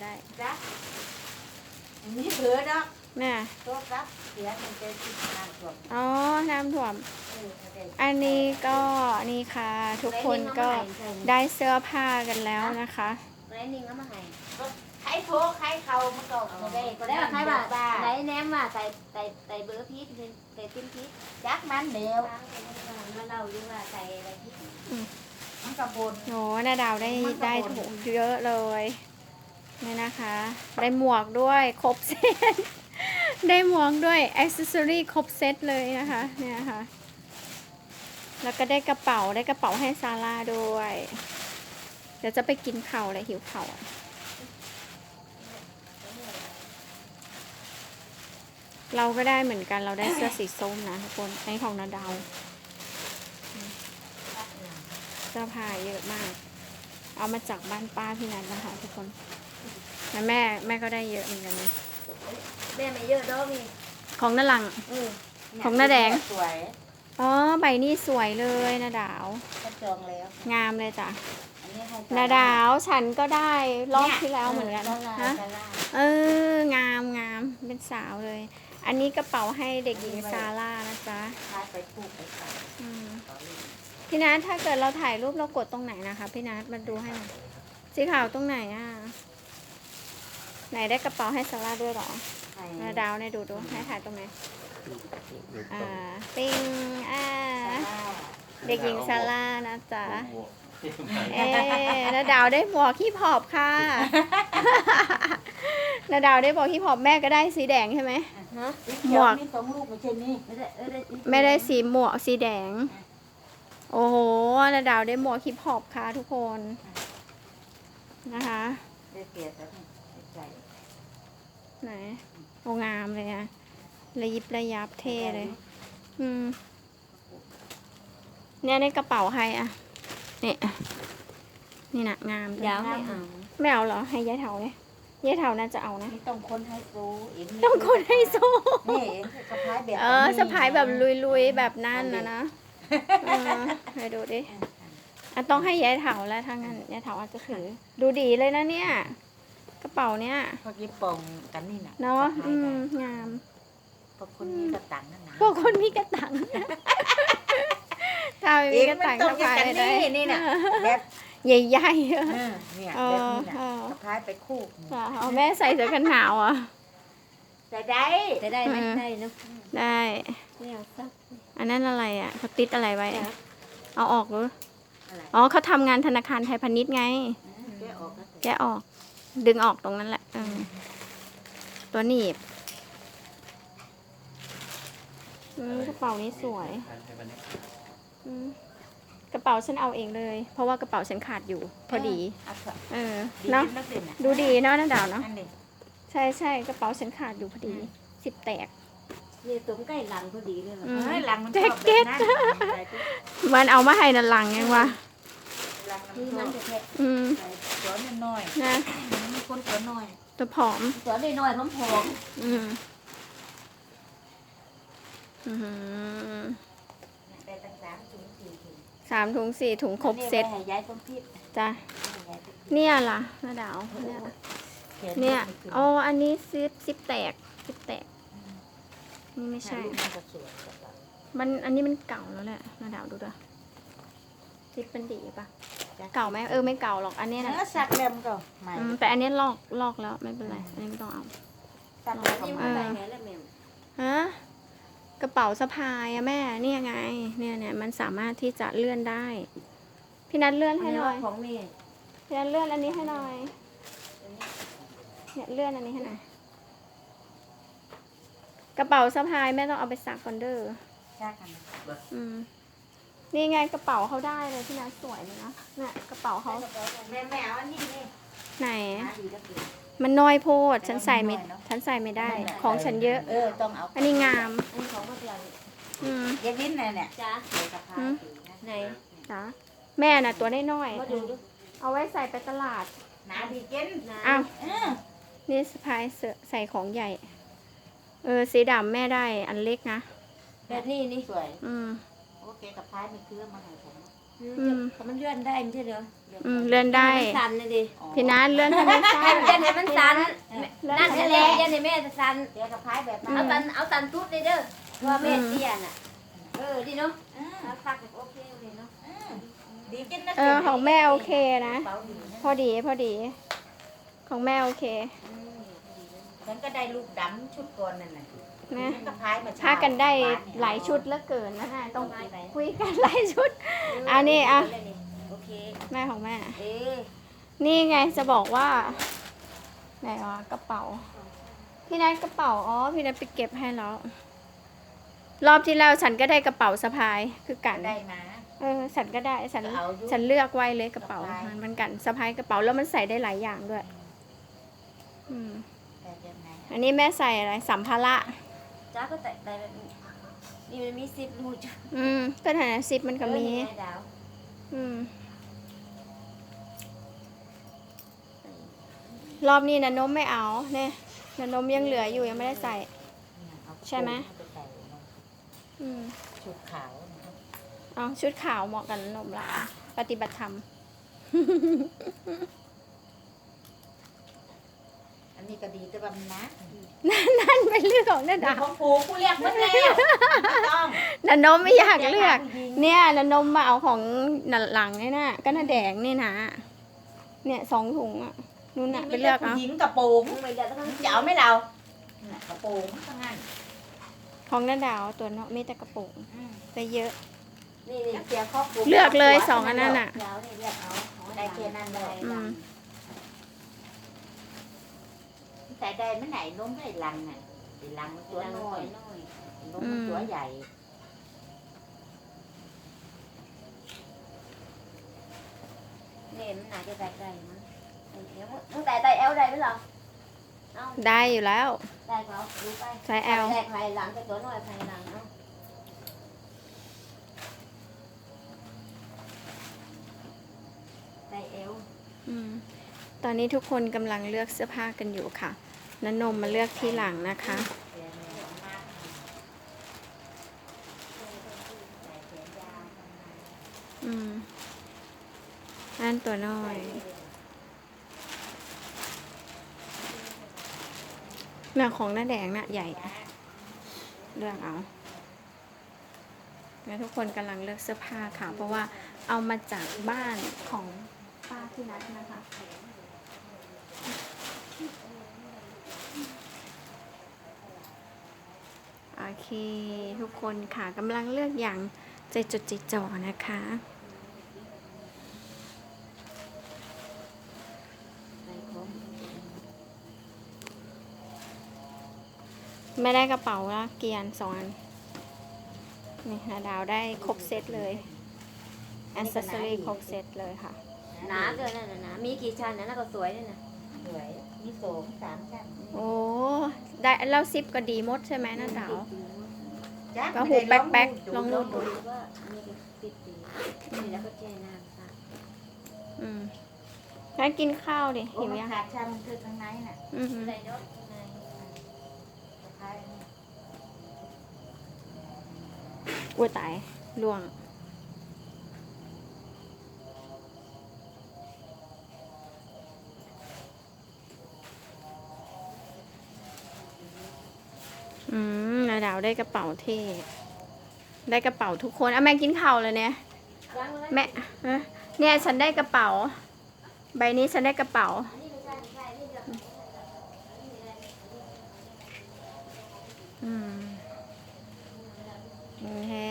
ได้จ้ะมีเผือดอกน่ะโต๊ะรับเสียมันจะติดน้ำท่วมอ๋อ น้ำท่วม เออเขาได้อันนี้ก็นี่ค่ะ ทุกคนก็ได้เสื้อผ้ากันแล้วนะคะ ไรนิ่งแล้วมาให้ใครโทรใครเขามันก็ไม่ได้ก็ได้ว่าใครว่าบ้าไหนแนมว่าใส่ใส่ใส่เบอร์พีชใส่ติ้มพีชจักมันเดียวมาเล่าอยู่ว่าใส่อะไรพีชมันกระบนโหนาดาวได้มันก็ได้บ่นถูกเยอะเลย นี่นะคะ ได้หมวกด้วยครบเซต ได้หมวกด้วยอ c เซสซอรี่ครบเซตเลยนะคะ เนี่ยค่ะ แล้วก็ได้กระเป๋าได้กระเป๋าให้ซาร่าด้วย เดี๋ยวจะไปกินเข่าเลยหิวเข่าเราก็ได้เหมือนกันเราได้เสื้อสีส้มนะทุกคนในของนาดาวเสื้อผ้าเยอะมาก เอามาจากบ้านป้าพี่นัทนะคะทุกคน แล้วแม่แม่ก็ได้เยอะเหมือนกันนะแม่ไม่เยอะดอกนี่ของน้าหลังเออของน้าแดง สวยอ๋อใบนี้สวยเลยนาดาว ก็จองแล้ว งามเลยจ้ะอันนี้ให้นาดาวฉันก็ได้รอบที่แล้วเหมือนกันดาราฮะดาราเอองามงามเป็นสาวเลย อันนี้กระเป๋าให้เด็กหญิงซาร่านะจ๊ะพาไปพูกไปใส่อืมต่อเลยพี่นัทถ้าเกิดเราถ่ายรูปเรากดตรงไหนนะคะ พี่นัทมาดูให้หน่อยสีขาวตรงไหนอะ ไหนได้กระเป๋าให้ซาร่าด้วยเหรอให้นาดาวเนี่ยดูดูให้ถ่ายตรงไหนอ่าปิงอ่าดาราเด็กหญิงซาร่านะจ๊ะเอ๊นาดาวได้หมวกฮิปฮอปค่ะนาดาวได้หมวกฮิปฮอปแม่ก็ได้สีแดงใช่ไหมฮะหมวกมีสองลูกไม่ใช่นี่ไม่ได้เออได้ไม่ได้สีหมวกสีแดง โอ้โหนาดาวได้หมวกฮิปฮอปค่ะทุกคนนะคะ ได้เกียรติแล้วนี่ใส่ไหนโองามเลยอะระยิบระยับเท่เลย อืม เนี่ยในกระเป๋าใครอะนี่นี่นะงามจังยาวไม่เอาไม่เอาเหรอ ให้ยายเถาเนี่ยยายเถาน่าจะเอานะ นี่ต้องคนให้โซเอ็มต้องคนให้โซ่นี่เองสะพายแบบเออสะพายแบบลุยๆแบบนั่นนะนะเออให้ดูดิอะต้องให้ยายเถาแล้วทางนั้นยายเถาอาจจะถือ ดูดีเลยนะเนี่ย กระเป๋าเนี่ยพวกญี่ปองกันนี่นะเนาะสพยอืมได้งาม พวกคนนี้ก็ตังค์นั่นนะพวกคนมีกระตังถ้าไม่มีกระตังเองมันต้สะองพายอย่างได้นี้นี่น่ะแบบใหญ่ๆเออเออเนี่ยเอแบบอนี้น่ะเออสะพายไปคู่ค่ะเอาแม่ใส่เสื้อกันหนาวอะ แต่ได้จะได้ไหมเออได้เนาะได้ไม่เอาสักอันนั้นอะไรอะเขาติดอะไรไว้อะเอาออกหรืออะไรอ๋อเขาทำงานธนาคารไทยพาณิชย์ไงแกะออกก็แกะออก ดึงออกตรงนั้นแหละเออตัวหนีบอืมกระเป๋านี้สวยอืมกระเป๋าฉันเอาเองเลย เพราะว่ากระเป๋าฉันขาดอยู่ พอดี เอาเถอะเออดีเนาะนักเรียนน่ะดูดีเนาะน้าดาวเนาะอันนี้ใช่ใช่กระเป๋าฉันขาดอยู่พอดี สิบแตกนี่ตุ้มใกล้หลังพอดีเลยอืมเฮ้ยหลังมันแจ็ชคอบเก็แบบตนั้นใส่ตุ๊กมันเอามาให้นันหลังยังวะ หลังที่มัมันนชอบจะแค่อืมใส่ตัวน้อยนะๆมีคนตัวน้อยตัวผอมตัวน้อยๆผอมอืมอื้อหือได้ตั้งสามถุงสี่ถุงสามถุงสี่ถุงครบเซ็ตอันนี้ไว้ให้ยายต้มพิษจ้ะให้ยายต้มพิษเนี่ยล่ะน้าดาวเนี่ยขีเนี่ยไม่ขึ้อ๋ออันนี้ซิปซิปแตกซิปแตก นี่ไม่ใช่รูปมันก็สวยกว่าเรามันอันนี้มันเก่าแล้วแหละน้าดาวดูด้วยซิปมันดีปะ เก่าไหมเออไม่เก่าหรอกอันนี้เนื้นะอสักเล่มก็ใหม่อืมแต่อันนี้ลอกลอกแล้วไม่เป็นไรอันนี้ไม่ต้องเอา สักเล่มก็นี่ใหมันม่ใส่ไหนแล้วแม่ฮะกระเป๋าสะพายอะแม่เนี่ยไง เนี่ยเนี่ยมันสามารถที่จะเลื่อนได้ พี่นัทเลื่อนให้หน่อยของแม่พี่นัทเลื่อนอันนี้ให้หน่อยเนี่ยเลื่อนอันนี้ให้หน่อยกระเป๋าสะพายแม่ต้องเอาไปซักก่อนเด้อสักกันอืม นี่ไงกระเป๋าเขาได้เลยพี่นัทสวยเลยนะเนี่ยกระเป๋าเขาแม่แม่เอาอันนี้นี่ไหน หาดีแล้วกิน มันน้อยโพดฉันใส่ไม่มันน้อยเนอะฉันใส่ไม่ได้ของฉันเยอะ เออต้องเอาอันนี้งาม อันนี้ของพ่อเตียงอืม ยายวินเนี่ยเนี่ยจ้าใส่สะพายหืมสีนะไหนจ้ะแม่น่ะตัวน้อยมาดูดูๆเอาไว้ใส่ไปตลาด หนาดีเจนนะอ้าว เออนี่สะพายเสื้อใส่ของใหญ่ เออสีดำแม่ได้อันเล็กนะ แบบนี้นี่สวย อืม โอเคกับพายมีเครื่องมาให้ผมอืมมันเลื่อนได้ไม่ใช่เหรอยอืมเลื่อนได้ให้มันสั่นเลยดิพี่นัทเลื่อนให้มันสั้ให้นมันเย็นให้มันสั่นเลื่อนนั่นให้แหมันละเย็นให้แม่สั่นเดี๋ยวกับพายแบบอืนั้นเอาสั่นเอาสั่นตุ๊ดเลยเด้อเพราะว่าแม่อืมเตี้ยน่ะเออดีเนาะอืมเอาซักแบบโอเคเลยเนาะอืมดีกินนะเออของแม่โอเคนะเบาดีนะพอดีพอดี ของแม่โอเคอืมฉันก็ได้ลูกดำชุดก่อนนั่นน่ะ นะฉันก็พายมาเช้ถ้ากันได้หลายชุดเหลือเกินนะฮะต้องคุยกันหลายชุดอันนี้อะโอเคแม่ของแม่เอ๊ะนี่ไงจะบอกว่าไหนวะกระเป๋า พี่นัทกระเป๋าอ๋อพี่นัทไปเก็บให้แล้วรอบที่แล้วฉันก็ได้กระเป๋าสะพายคือกันได้มาเออฉันก็ได้ฉันก็เอาอยู่ฉันเลือกไว้เลยกระเป๋าสะพายมันมันกันสะพายกระเป๋าแล้วมันใส่ได้หลายอย่างด้วย อืมแต่ยังไงอันนี้แม่ใส่อะไรสัมภาระ จ้าก็แต่แต่แบบนี้นี่มันมีซิปรูจ้ะอืมก็ฐานะซิปมันก็มีเออนี่ไงดาวอืม รอบนี้นะนมไม่เอาเนี่ยนะนมยังเหลืออยู่ยังไม่ได้ใส่เอากระโปรงใช่ไหมเอาปใส่เนอะอืมชุดขาวเนอะเอาชุดขาวเหมาะกับนมละปฏิบัติธรรม อันนี้ก็ดีแต่ว่ามันนะนั่นเป็นเรื่องของนาดาวของผูกูเรียกมันแล้วไม่ต้องนันนมไม่อยากเลือก เนี่ยนันนมมาเอาของนันหลังนี่นะก็น่าแดงนี่นะเนี่ยสองถุงอะนู่นน่ะไปเลือกเอาผู้หญิงกระโปรงมึงไม่ได้ต้องจะเอาไหมเราน่ะกระโปรงทั้งนั้นของนาดาวตัวเนาะมีแต่กระโปรงอืมแต่เยอะนี่นี่เสียครอบครัวเลือกเลยสองอันนั้นน่ะดาวนี่เรียกเอาของได้แค่นั้นเลย อืมใส่ได้ไม่ไหนนมได้ลังน่ะไอ้ลังมันตัวตัวน้น้ออยยน้อยนมมันตัวใหญ่เนี่ยมันน่าจะได้ได้มั้งเดี๋ยวมึงแต่แต่เอลได้ไหมล่ะเอาได้อยู่แล้วได้เขาดูไปใช้แอลแรกภายหลังแต่ตัวน้อยภายหลังเนาะได้เอลอืมตอนนี้ทุกคนกำลังเลือกเสื้อผ้ากันอยู่ค่ะ นันนมมาเลือกที่หลังนะคะ อืมอันตัวน้อย หน้าของหน้าแดงน่ะใหญ่เลือกเอาแล้วทุกคนกำลังเลือกเสื้อผ้าค่ะ เพราะว่าเอามาจากบ้านของป้าที่นัดนะคะ โอเค ทุกคนค่ะกำลังเลือกอย่างใจจดใจจ่อนะคะได้ของไม่ได้กระเป๋าละเกียนสองอันนี่นาดาวได้ครบเซตเลยอ c เซสซอรี่ครบเซตเลยค่ะ หนาเกินนั่นน่ะนะมีกี่ชั้นนะน่าก็สวยด้วยนะสวย มีโสมสามชั้นโอ้ ได้แล้วซิปก็ดีหมดใช่ไหมนาดาวจ้ะก็หูแป๊กๆลองดูดูว่ามีกี่ติดดีนี่แล้วก็แช่น้ำซะอืมงั้นกินข้าวดิโอ้หิวมันยังขาดชั้นคือข้างในน่ะอือหือใส่ยศในสะพายนี่อุ้ยตายล่วง อืมนาดาวได้กระเป๋าเท่ ได้กระเป๋าทุกคนอะแม่กินข้าวเลยเนี่ยล้างไว้แม่เอ้ยเนี่ยฉันได้กระเป๋า ใบนี้ฉันได้กระเป๋าอันนี้ไม่ใช่